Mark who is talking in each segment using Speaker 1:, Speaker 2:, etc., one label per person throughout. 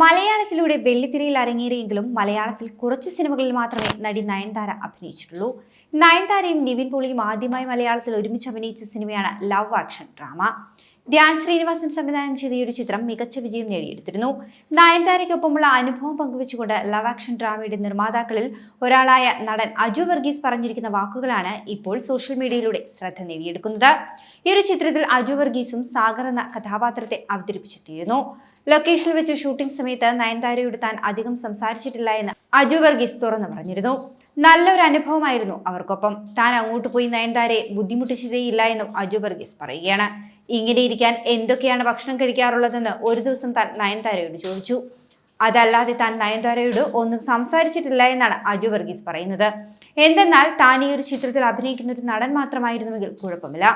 Speaker 1: മലയാളത്തിലൂടെ വെള്ളിത്തിരയിൽ അരങ്ങേറിയെങ്കിലും മലയാളത്തിൽ കുറച്ച് സിനിമകളിൽ മാത്രമേ നടി നയൻതാര അഭിനയിച്ചിട്ടുള്ളൂ. നയൻതാരയും നിവിൻ പോളിയും ആദ്യമായി മലയാളത്തിൽ ഒരുമിച്ച് അഭിനയിച്ച സിനിമയാണ് love action drama. Dhyan Sreenivasan സംവിധാനം ചെയ്ത ഈ ഒരു ചിത്രം മികച്ച വിജയം നേടിയെടുത്തിരുന്നു. നയൻതാരയ്ക്കൊപ്പമുള്ള അനുഭവം പങ്കുവെച്ചുകൊണ്ട് ലവ് ആക്ഷൻ ഡ്രാമയുടെ നിർമ്മാതാക്കളിൽ ഒരാളായ നടൻ അജു വർഗീസ് പറഞ്ഞിരിക്കുന്ന വാക്കുകളാണ് ഇപ്പോൾ സോഷ്യൽ മീഡിയയിലൂടെ ശ്രദ്ധ നേടിയെടുക്കുന്നത്. ഈ ഒരു ചിത്രത്തിൽ അജു വർഗീസും സാഗർ എന്ന കഥാപാത്രത്തെ അവതരിപ്പിച്ചെത്തിയിരുന്നു. ലൊക്കേഷനിൽ വെച്ച് ഷൂട്ടിംഗ് സമയത്ത് നയൻതാരയോട് താൻ അധികം സംസാരിച്ചിട്ടില്ല എന്ന് അജു വർഗീസ് തുറന്നു പറഞ്ഞിരുന്നു. നല്ലൊരു അനുഭവമായിരുന്നു അവർക്കൊപ്പം. താൻ അങ്ങോട്ട് പോയി നയൻതാരെ ബുദ്ധിമുട്ടിച്ചതേയില്ല എന്നും അജു വർഗീസ് പറയുകയാണ്. ഇങ്ങനെ ഇരിക്കാൻ എന്തൊക്കെയാണ് ഭക്ഷണം കഴിക്കാറുള്ളതെന്ന് ഒരു ദിവസം താൻ നയൻതാരയോട് ചോദിച്ചു. അതല്ലാതെ താൻ നയൻതാരയോട് ഒന്നും സംസാരിച്ചിട്ടില്ല എന്നാണ് അജു വർഗീസ് പറയുന്നത്. എന്തെന്നാൽ താൻ ഈ ഒരു ചിത്രത്തിൽ അഭിനയിക്കുന്ന ഒരു നടൻ മാത്രമായിരുന്നുവെങ്കിൽ കുഴപ്പമില്ല.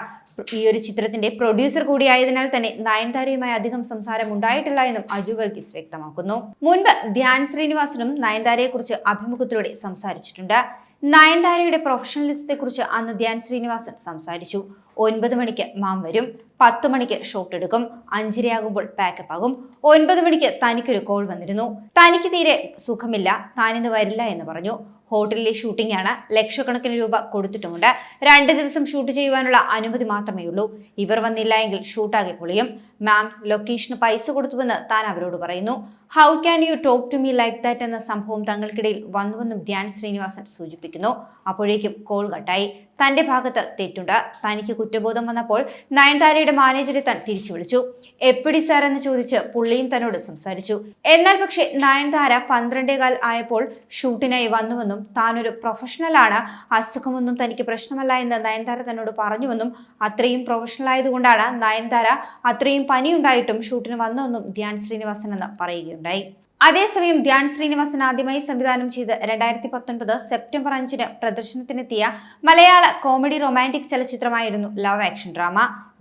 Speaker 1: ഈ ഒരു ചിത്രത്തിന്റെ പ്രൊഡ്യൂസർ കൂടിയായതിനാൽ തന്നെ നയൻതാരയുമായി അധികം സംസാരം ഉണ്ടായിട്ടില്ല എന്നും അജു വർഗീസ് വ്യക്തമാക്കുന്നു. മുൻപ് ധ്യാൻ ശ്രീനിവാസനും നയൻതാരയെക്കുറിച്ച് അഭിമുഖത്തിലൂടെ സംസാരിച്ചിട്ടുണ്ട്. നയൻതാരയുടെ പ്രൊഫഷണലിസത്തെ കുറിച്ച് അന്ന് ധ്യാൻ ശ്രീനിവാസൻ സംസാരിച്ചു. ഒൻപത് മണിക്ക് മാം വരും പത്ത് മണിക്ക് ഷോട്ട് എടുക്കും അഞ്ചരയാകുമ്പോൾ പാക്കപ്പ് ആകും. ഒൻപത് മണിക്ക് തനിക്കൊരു കോൾ വന്നിരുന്നു. തനിക്ക് തീരെ സുഖമില്ല താനിന്ന് വരില്ല എന്ന് പറഞ്ഞു. ഹോട്ടലിലെ ഷൂട്ടിംഗ് ആണ് ലക്ഷക്കണക്കിന് രൂപ കൊടുത്തിട്ടുമുണ്ട്. രണ്ട് ദിവസം ഷൂട്ട് ചെയ്യുവാനുള്ള അനുമതി മാത്രമേ ഉള്ളൂ. ഇവർ വന്നില്ല എങ്കിൽ ഷൂട്ടാകെ പൊളിയും. മാം ലൊക്കേഷന് പൈസ കൊടുത്തുവെന്ന് താൻ അവരോട് പറയുന്നു. How can you talk to me like that എന്ന സംഭവം തങ്ങൾക്കിടയിൽ വന്നുവെന്നും ധ്യാൻ ശ്രീനിവാസൻ സൂചിപ്പിക്കുന്നു. അപ്പോഴേക്കും കോൾ കട്ടായി തന്റെ ഭാഗത്ത് തെറ്റുണ്ട്. തനിക്ക് കുറ്റബോധം വന്നപ്പോൾ നയൻതാരയുടെ മാനേജറെ താൻ തിരിച്ചു വിളിച്ചു. എപ്പിടി സാർ? എന്ന് ചോദിച്ച് പുള്ളിയും തന്നോട് സംസാരിച്ചു. എന്നാൽ പക്ഷേ നയൻതാര പന്ത്രണ്ടേകാൽ ആയപ്പോൾ ഷൂട്ടിനായി വന്നുവെന്നും താനൊരു പ്രൊഫഷണലാണ്. അസുഖമൊന്നും തനിക്ക് പ്രശ്നമല്ല എന്ന് നയൻതാര തന്നോട് പറഞ്ഞുവെന്നും അത്രയും പ്രൊഫഷണൽ ആയതുകൊണ്ടാണ് നയൻതാര അത്രയും പനിയുണ്ടായിട്ടും ഷൂട്ടിന് വന്നുവെന്നും ധ്യാൻ ശ്രീനിവാസൻ എന്ന് പറയുകയുണ്ടായി. അതേസമയം ധ്യാൻ ശ്രീനിവാസൻ ആദ്യമായി സംവിധാനം ചെയ്ത് രണ്ടായിരത്തി പത്തൊൻപത് സെപ്റ്റംബർ അഞ്ചിന് പ്രദർശനത്തിനെത്തിയ മലയാള comedy romantic ചലച്ചിത്രമായിരുന്നു love action drama.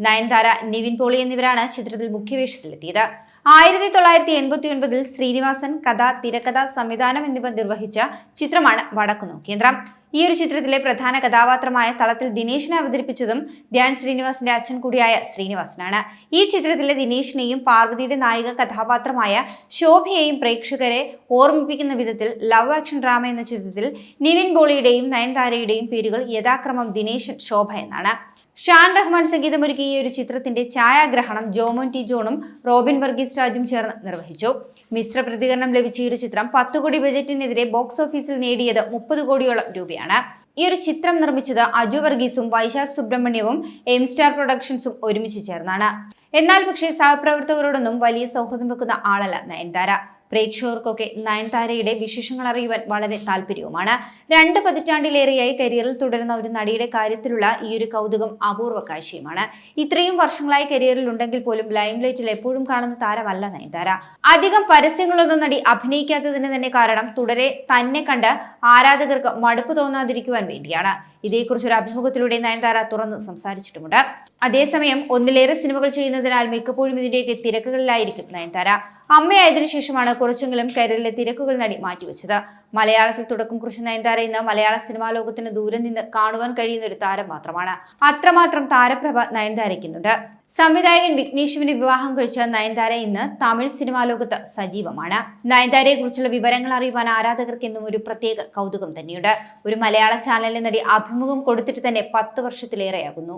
Speaker 1: Nayanthara Nivin Pauly എന്നിവരാണ് ചിത്രത്തിൽ മുഖ്യവേഷത്തിലെത്തിയത്. ആയിരത്തി തൊള്ളായിരത്തി എൺപത്തി ഒൻപതിൽ ശ്രീനിവാസൻ കഥ തിരക്കഥ സംവിധാനം എന്നിവ നിർവഹിച്ച ചിത്രമാണ് വടക്കു കേന്ദ്രം. ഈ ഒരു ചിത്രത്തിലെ പ്രധാന കഥാപാത്രമായ തളത്തിൽ ദിനേശിനെ അവതരിപ്പിച്ചതും ധ്യാൻ ശ്രീനിവാസിന്റെ അച്ഛൻ കൂടിയായ ശ്രീനിവാസനാണ്. ഈ ചിത്രത്തിലെ ദിനേശിനെയും പാർവതിയുടെ നായിക കഥാപാത്രമായ ശോഭയെയും പ്രേക്ഷകരെ ഓർമ്മിപ്പിക്കുന്ന വിധത്തിൽ ലവ് ആക്ഷൻ ഡ്രാമ എന്ന ചിത്രത്തിൽ നിവിൻ ബോളിയുടെയും നയൻതാരയുടെയും പേരുകൾ യഥാക്രമം ദിനേശൻ ശോഭ എന്നാണ്. ഷാൻ റഹ്മാൻ സംഗീതമൊരുക്കിയ ഈ ഒരു ചിത്രത്തിന്റെ ഛായാഗ്രഹണം ജോമോൻ ടി ജോണും റോബിൻ വർഗീസ് രാജും ചേർന്ന് നിർവഹിച്ചു. മിശ്ര പ്രതികരണം ലഭിച്ച ഈ ഒരു ചിത്രം പത്ത് കോടി ബജറ്റിനെതിരെ ബോക്സ് ഓഫീസിൽ നേടിയത് മുപ്പത് കോടിയോളം രൂപയാണ്. ഈ ഒരു ചിത്രം നിർമ്മിച്ചത് അജു വർഗീസും വൈശാഖ് സുബ്രഹ്മണ്യവും എം സ്റ്റാർ പ്രൊഡക്ഷൻസും ഒരുമിച്ച് ചേർന്നാണ്. എന്നാൽ പക്ഷേ സഹപ്രവർത്തകരോടൊന്നും വലിയ സൗഹൃദം വെക്കുന്ന ആളല്ല നയൻതാര. പ്രേക്ഷകർക്കൊക്കെ നയൻതാരയുടെ വിശേഷങ്ങൾ അറിയുവാൻ വളരെ താല്പര്യവുമാണ്. രണ്ട് പതിറ്റാണ്ടിലേറെയായി കരിയറിൽ തുടരുന്ന ഒരു നടിയുടെ കാര്യത്തിലുള്ള ഈ ഒരു കൗതുകം അപൂർവ കാഴ്ചയുമാണ്. ഇത്രയും വർഷങ്ങളായി കരിയറിൽ ഉണ്ടെങ്കിൽ പോലും ലൈം ലൈറ്റിൽ എപ്പോഴും കാണുന്ന താരമല്ല നയൻതാര. അധികം പരസ്യങ്ങളൊന്നും നടി അഭിനയിക്കാത്തതിന് തന്നെ കാരണം തുടരെ തന്നെ കണ്ട് ആരാധകർക്ക് മടുപ്പ് തോന്നാതിരിക്കുവാൻ വേണ്ടിയാണ്. ഇതേക്കുറിച്ച് ഒരു അഭിമുഖത്തിലൂടെ നയൻതാര തുറന്ന് സംസാരിച്ചിട്ടുമുണ്ട്. അതേസമയം ഒന്നിലേറെ സിനിമകൾ ചെയ്യുന്നതിനാൽ മിക്കപ്പോഴും ഇതിന്റെയൊക്കെ തിരക്കുകളിലായിരിക്കും നയൻതാര. അമ്മയായതിനു ശേഷമാണ് കുറച്ചെങ്കിലും കരിയറിലെ തിരക്കുകൾ നടി മാറ്റിവെച്ചത്. മലയാളത്തിൽ തുടക്കം കുറിച്ച് നയൻതാര ഇന്ന് മലയാള സിനിമാ ലോകത്തിന് ദൂരെ നിന്ന് കാണുവാൻ കഴിയുന്ന ഒരു താരം മാത്രമാണ്. അത്രമാത്രം താരപ്രഭ നയൻതാരയ്ക്കുന്നുണ്ട്. സംവിധായകൻ വിഘ്നേഷുവിനെ വിവാഹം കഴിച്ച നയൻതാര ഇന്ന് തമിഴ് സിനിമാ ലോകത്ത് സജീവമാണ്. നയൻതാരയെ കുറിച്ചുള്ള വിവരങ്ങൾ അറിയുവാൻ ആരാധകർക്ക് എന്നും ഒരു പ്രത്യേക കൗതുകം തന്നെയുണ്ട്. ഒരു മലയാള ചാനലിൽ നടി അഭിമുഖം കൊടുത്തിട്ട് തന്നെ പത്ത് വർഷത്തിലേറെയാകുന്നു.